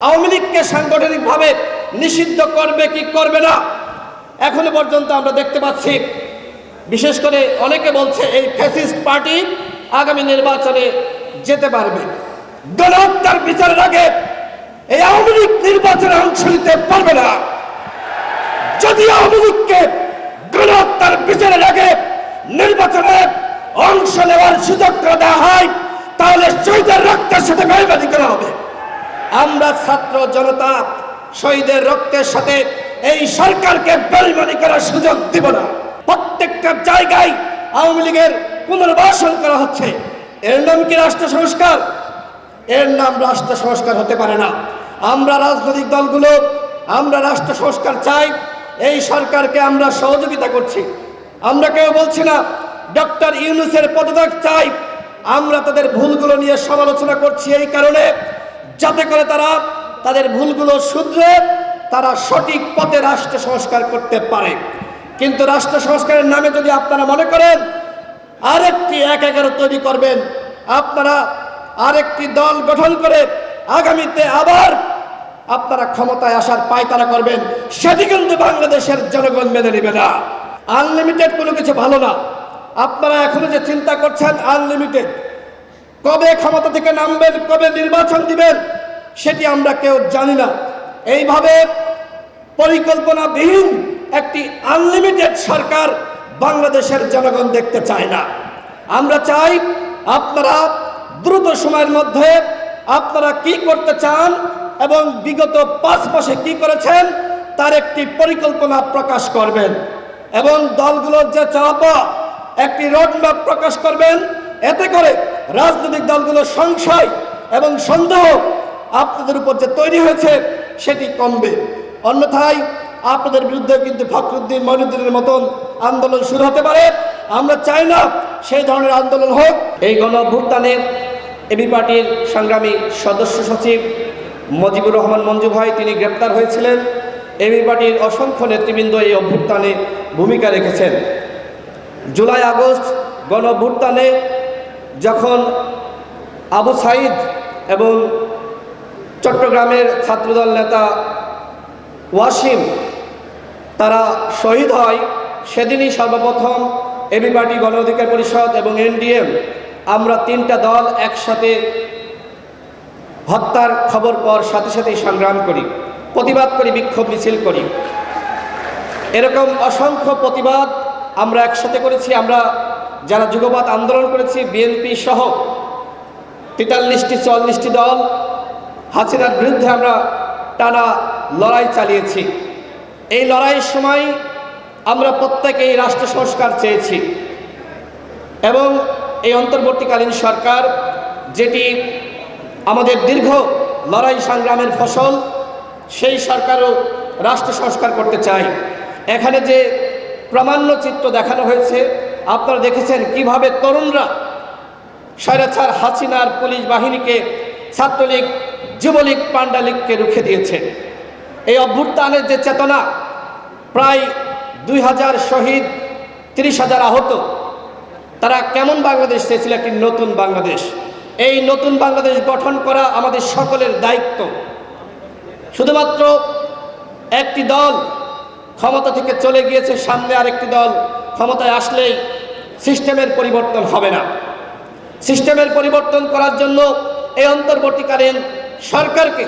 আওয়ামী লীগকে সাংগঠনিকভাবে নিষিদ্ধ করবে কি করবে না, এখনও পর্যন্ত আমরা দেখতে পাচ্ছি। বিশেষ করে অনেকে বলছে এই ফ্যাসিস্ট পার্টি আগামী নির্বাচনে যেতে পারবে। গণহত্যার বিচারের আগে এই আওয়ামী লীগ নির্বাচনে অংশ নিতে পারবে না। যদি আওয়ামী লীগকে গণহত্যার বিচারের আগে নির্বাচনে অংশ নেওয়ার সুযোগ দেওয়া হয়, তাহলে শহীদের রক্তের সাথে মেহরবানি করা হবে। আমরা ছাত্র জনতা শহীদের রক্তের সাথে এই সরকারকে বেইমানি করার সুযোগ দিব না। প্রত্যেকটা জায়গায় আওয়ামী লীগের পুনর্বাসন করা হচ্ছে। এর নাম কি রাষ্ট্র সংস্কার? এর নাম রাষ্ট্র সংস্কার হতে পারে না। আমরা রাজনৈতিক দলগুলো, আমরা রাষ্ট্র সংস্কার চাই, এই সরকারকে আমরা সহযোগিতা করছি। আমরা কেউ বলছি না, ডক্টর ইউনুসের পদত্যাগ চাই। আমরা তাদের ভুলগুলো নিয়ে সমালোচনা করছি এই কারণে। যাতে করে তারা তাদের ভুলগুলো শুধরে তারা সঠিক পথে রাষ্ট্র সংস্কার করতে পারে। কিন্তু রাষ্ট্র সংস্কারের নামে যদি আপনারা মনে করেন, আরেকটি এক এগারো তৈরি করবেন। আপনারা আরেকটি দল গঠন করে আগামীতে আবার আপনারা ক্ষমতায় আসার পায়তারা করবেন। সেটি কিন্তু বাংলাদেশের জনগণ মেনে নেবে না। আনলিমিটেড কোনো কিছু ভালো না। আপনারা এখনও যে চিন্তা করছেন, আনলিমিটেড। কবে ক্ষমতা থেকে নামবেন, কবে নির্বাচন দিবেন, সেটি আমরা কেউ জানি না। এইভাবে পরিকল্পনাবিহীন একটি আনলিমিটেড সরকার বাংলাদেশের জনগণ দেখতে চায় না। আমরা চাই আপনারা দ্রুত সময়ের মধ্যে আপনারা কি করতে চান এবং বিগত পাঁচ মাসে কি করেছেন তার একটি পরিকল্পনা প্রকাশ করবেন এবং দলগুলোর যে চাপা একটি রোডম্যাপ প্রকাশ করবেন। এতে করে রাজনৈতিক দলগুলোর সংশয় এবং সন্দেহ আপনাদের উপর যে তৈরি হয়েছে, সেটি কমবে। অন্যথায় আপনাদের বিরুদ্ধে কিন্তু ফখরুদ্দিন, মহিনুদ্দিনের মতন আন্দোলন শুরু হতে পারে। আমরা চাই না সেই ধরনের আন্দোলন হোক। এই গণ অভ্যুত্থানে এবি পার্টির সংগ্রামী সদস্য সচিব মজিবুর রহমান মঞ্জু ভাই তিনি গ্রেপ্তার হয়েছিলেন। এবি পার্টির অসংখ্য নেতৃবৃন্দ এই অভ্যুত্থানে ভূমিকা রেখেছেন। জুলাই আগস্ট গণ অভ্যুত্থানে যখন আবু সাইদ এবং চট্টগ্রামের ছাত্রদল নেতা ওয়াসিম তারা শহীদ হয়, সেদিনই সর্বপ্রথম এবি পার্টি গণ অধিকার পরিষদ এবং এনডিএম আমরা তিনটা দল একসাথে হত্যার খবর পর সাথে সাথেই সংগ্রাম করি, প্রতিবাদ করি, বিক্ষোভ মিছিল করি। এরকম অসংখ্য প্রতিবাদ আমরা একসাথে করেছি, আমরা যারা যুগবাদ আন্দোলন করেছি বিএনপি সহ তেতাল্লিশটি, চুয়াল্লিশটি দল, হাসিনার বিরুদ্ধে আমরা টানা লড়াই চালিয়েছি। এই লড়াইয়ের সময় আমরা প্রত্যেকেই রাষ্ট্র সংস্কার চেয়েছি এবং এই অন্তর্বর্তীকালীন সরকার, যেটি আমাদের দীর্ঘ লড়াই সংগ্রামের ফসল, সেই সরকারও রাষ্ট্র সংস্কার করতে চাই এখানে যে প্রামাণ্য চিত্র দেখানো হয়েছে আপনারা দেখেছেন কীভাবে তরুণরা স্বৈরাচার হাসিনার পুলিশ বাহিনীকে ছাত্রলীগ, যুবলীগ পান্ডা লীগকে রুখে দিয়েছে। এই অভ্যুত্থানের যে চেতনা প্রায় দুই হাজার শহীদ, তিরিশ হাজার আহত, তারা কেমন বাংলাদেশ চেয়েছিল একটি নতুন বাংলাদেশ? এই নতুন বাংলাদেশ গঠন করা আমাদের সকলের দায়িত্ব। শুধুমাত্র একটি দল ক্ষমতা থেকে চলে গিয়েছে, সামনে আরেকটি দল ক্ষমতায় আসলেই সিস্টেমের পরিবর্তন হবে না। সিস্টেমের পরিবর্তন করার জন্য এই অন্তর্বর্তীকালীন সরকারকে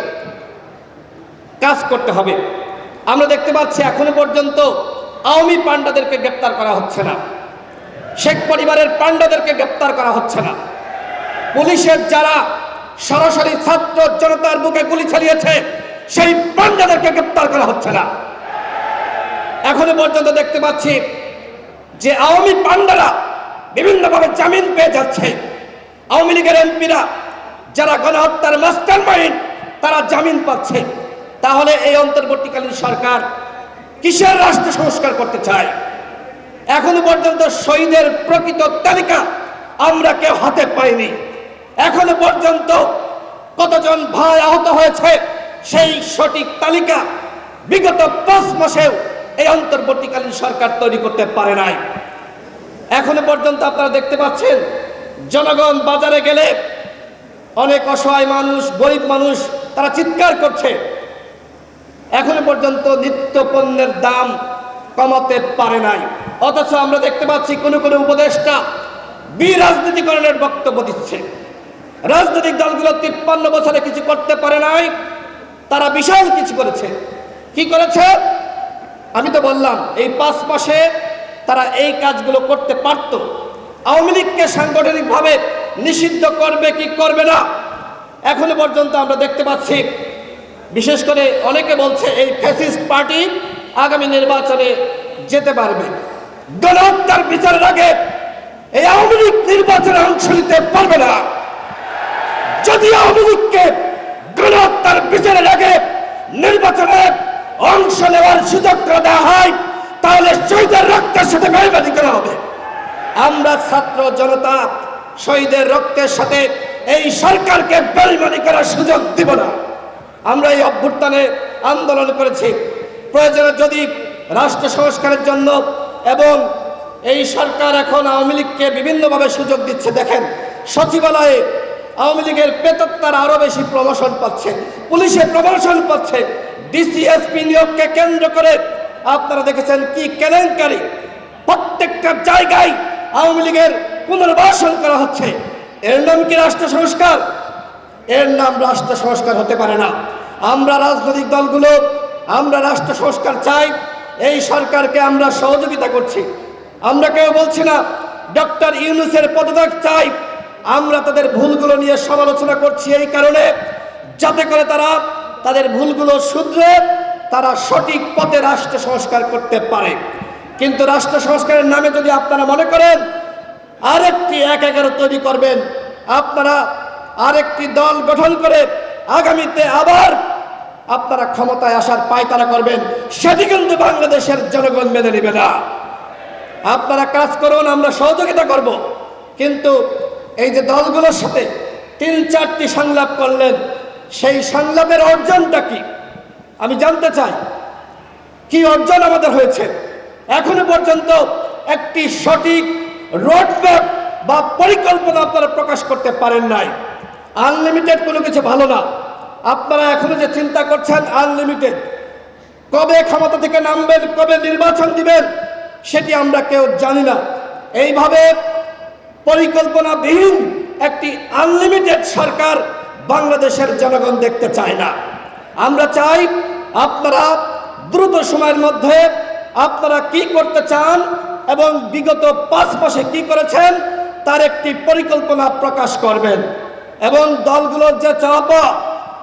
কাজ করতে হবে। আমরা দেখতে পাচ্ছি এখনও পর্যন্ত আওয়ামী পাণ্ডাদেরকে গ্রেপ্তার করা হচ্ছে না। শেখ পরিবারের পাণ্ডাদেরকে গ্রেপ্তার করা হচ্ছে না। পুলিশের যারা সরাসরি ছাত্র জনতার বুকে গুলি চালিয়েছে, সেই পাণ্ডাদেরকে গ্রেপ্তার করা হচ্ছে না। এখনও পর্যন্ত দেখতে পাচ্ছি যে আওয়ামী পাণ্ডারা বিভিন্নভাবে জামিন পেয়ে যাচ্ছে, আওয়ামী লীগের এমপিরা যারা গণহত্যার মাস্টার মাইন্ড তারা জামিন পাচ্ছে। তাহলে এই অন্তর্বর্তীকালীন সরকার কিসের রাষ্ট্র সংস্কার করতে চায়? এখনও পর্যন্ত শহীদের প্রকৃত তালিকা আমরা কেউ হাতে পাইনি। এখনও পর্যন্ত কতজন ভাই আহত হয়েছে, সেই সঠিক তালিকা বিগত পাঁচ মাসেও এই অন্তর্বর্তীকালীন সরকার তৈরি করতে পারে নাই। এখনও পর্যন্ত আপনারা দেখতে পাচ্ছেন, জনগণ বাজারে গেলে অনেক অসহায় মানুষ, গরিব মানুষ, তারা চিৎকার করছে। এখনও পর্যন্ত নিত্য পণ্যের দাম কমাতে পারে নাই। অথচ আমরা দেখতে পাচ্ছি কোনো কোনো উপদেষ্টা বিরাজনীতিকরণের বক্তব্য দিচ্ছে। রাজনৈতিক দলগুলো তিপ্পান্ন বছরে কিছু করতে পারে নাই, তারা বিশাল কিছু করেছে। কি করেছে? আমি তো বললাম, এই পাঁচ মাসে তারা এই কাজগুলো করতে পারত। আওয়ামী লীগকে সাংগঠনিকভাবে নিষিদ্ধ করবে কি করবে না, এখনও পর্যন্ত আমরা দেখতে পাচ্ছি। বিশেষ করে অনেকে বলছে এই ফ্যাসিস্ট পার্টি আগামী নির্বাচনে যেতে পারবে। গণহত্যার বিচারের আগে এই আওয়ামী লীগ নির্বাচনে অংশ নিতে পারবে না। যদি আওয়ামী লীগকে গণহত্যার বিচারের আগে নির্বাচনে অংশ নেওয়ার সুযোগ করে দেওয়া হয়, তাহলে শহীদের রক্তের সাথে বেইমানি করা হবে। আমরা ছাত্র জনতা শহীদের রক্তের সাথে এই সরকারকে বেইমানি করার সুযোগ দিব না। আমরা এই অভ্যুত্থানে আন্দোলন করেছি। প্রয়োজনে যদি রাষ্ট্র সংস্কারের জন্য এবং এই সরকার এখন আওয়ামী লীগকে বিভিন্নভাবে সুযোগ দিচ্ছে, দেখেন, সচিবালয়ে আওয়ামী লীগের পেতত্তার আরও বেশি প্রমোশন পাচ্ছে, পুলিশে প্রমোশন পাচ্ছে ডিসিএসপি নিয়োগকে কেন্দ্র করে আপনারা দেখেছেন কি কেলেঙ্কারি। প্রত্যেকটা জায়গায় আওয়ামী লীগের পুনর্বাসন করা হচ্ছে। এর নাম কি রাষ্ট্র সংস্কার? এর নাম রাষ্ট্র সংস্কার হতে পারে না। আমরা রাজনৈতিক দলগুলো, আমরা রাষ্ট্র সংস্কার চাই, এই সরকারকে আমরা সহযোগিতা করছি। আমরা কেউ বলছি না, ডক্টর ইউনুসের পদত্যাগ চাই। আমরা তাদের ভুলগুলো নিয়ে সমালোচনা করছি এই কারণে, যাতে করে তারা তাদের ভুলগুলো শুধরে তারা সঠিক পথে রাষ্ট্র সংস্কার করতে পারে। কিন্তু রাষ্ট্র সংস্কারের নামে যদি আপনারা মনে করেন, আরেকটি এক এগারো তৈরি করবেন। আপনারা আরেকটি দল গঠন করে আগামীতে আবার আপনারা ক্ষমতায় আসার পায়তারা করবেন। সেটি কিন্তু বাংলাদেশের জনগণ মেনে নেবে না। আপনারা কাজ করুন, আমরা সহযোগিতা করব। কিন্তু এই যে দলগুলোর সাথে তিন চারটি সংলাপ করলেন সেই সংলাপের অর্জনটা কি? আমি জানতে চাই, কি অর্জন আমাদের হয়েছে? এখনও পর্যন্ত একটি সঠিক রোডম্যাপ বা পরিকল্পনা আপনারা প্রকাশ করতে পারেন নাই। আনলিমিটেড কোনো কিছু ভালো না। আপনারা এখনও যে চিন্তা করছেন আনলিমিটেড কবে ক্ষমতা থেকে নামবেন, কবে নির্বাচন দিবেন, সেটি আমরা কেউ জানি না। এইভাবে পরিকল্পনাবিহীন একটি আনলিমিটেড সরকার বাংলাদেশের জনগণ দেখতে চায় না। আমরা চাই আপনারা দ্রুত সময়ের মধ্যে আপনারা কি করতে চান এবং বিগত পাঁচ মাসে কি করেছেন তার একটি পরিকল্পনা প্রকাশ করবেন এবং দলগুলোর যে চাপা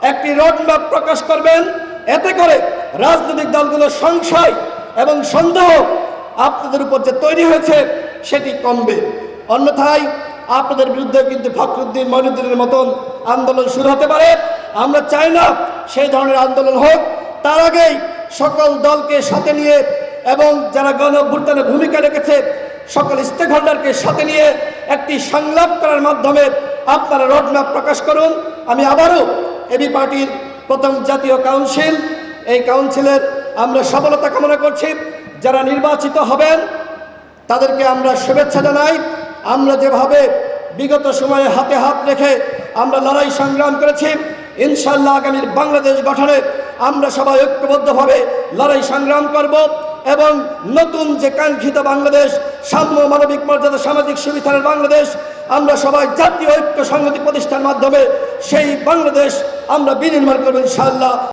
একটি রোডম্যাপ প্রকাশ করবেন। এতে করে রাজনৈতিক দলগুলোর সংশয় এবং সন্দেহ আপনাদের উপর যে তৈরি হয়েছে সেটি কমবে। অন্যথায় আপনাদের বিরুদ্ধে কিন্তু ফখরুদ্দিন মহিনুদ্দিনের মতন আন্দোলন শুরু হতে পারে। আমরা চাই না সেই ধরনের আন্দোলন হোক। তার আগেই সকল দলকে সাথে নিয়ে এবং যারা গণ ভূমিকা রেখেছে, সকল স্টেক হোল্ডারকে সাথে নিয়ে একটি সংলাপ করার মাধ্যমে আপনারা রোডম্যাপ প্রকাশ করুন। আমি আবারও এবি পার্টির প্রথম জাতীয় কাউন্সিল এই কাউন্সিলের আমরা সফলতা কামনা করছি। যারা নির্বাচিত হবেন, তাদেরকে আমরা শুভেচ্ছা জানাই। আমরা যেভাবে বিগত সময়ে হাতে হাত রেখে আমরা লড়াই সংগ্রাম করেছি ইনশাল্লাহ আগামীর বাংলাদেশ গঠনে আমরা সবাই ঐক্যবদ্ধভাবে লড়াই সংগ্রাম করব এবং নতুন যে কাঙ্ক্ষিত বাংলাদেশ, সাম্য মানবিক মর্যাদা সামাজিক সুবিধার বাংলাদেশ, আমরা সবাই জাতীয় ঐক্য সংহতি প্রতিষ্ঠার মাধ্যমে সেই বাংলাদেশ আমরা বিনির্মাণ করব ইনশাল্লাহ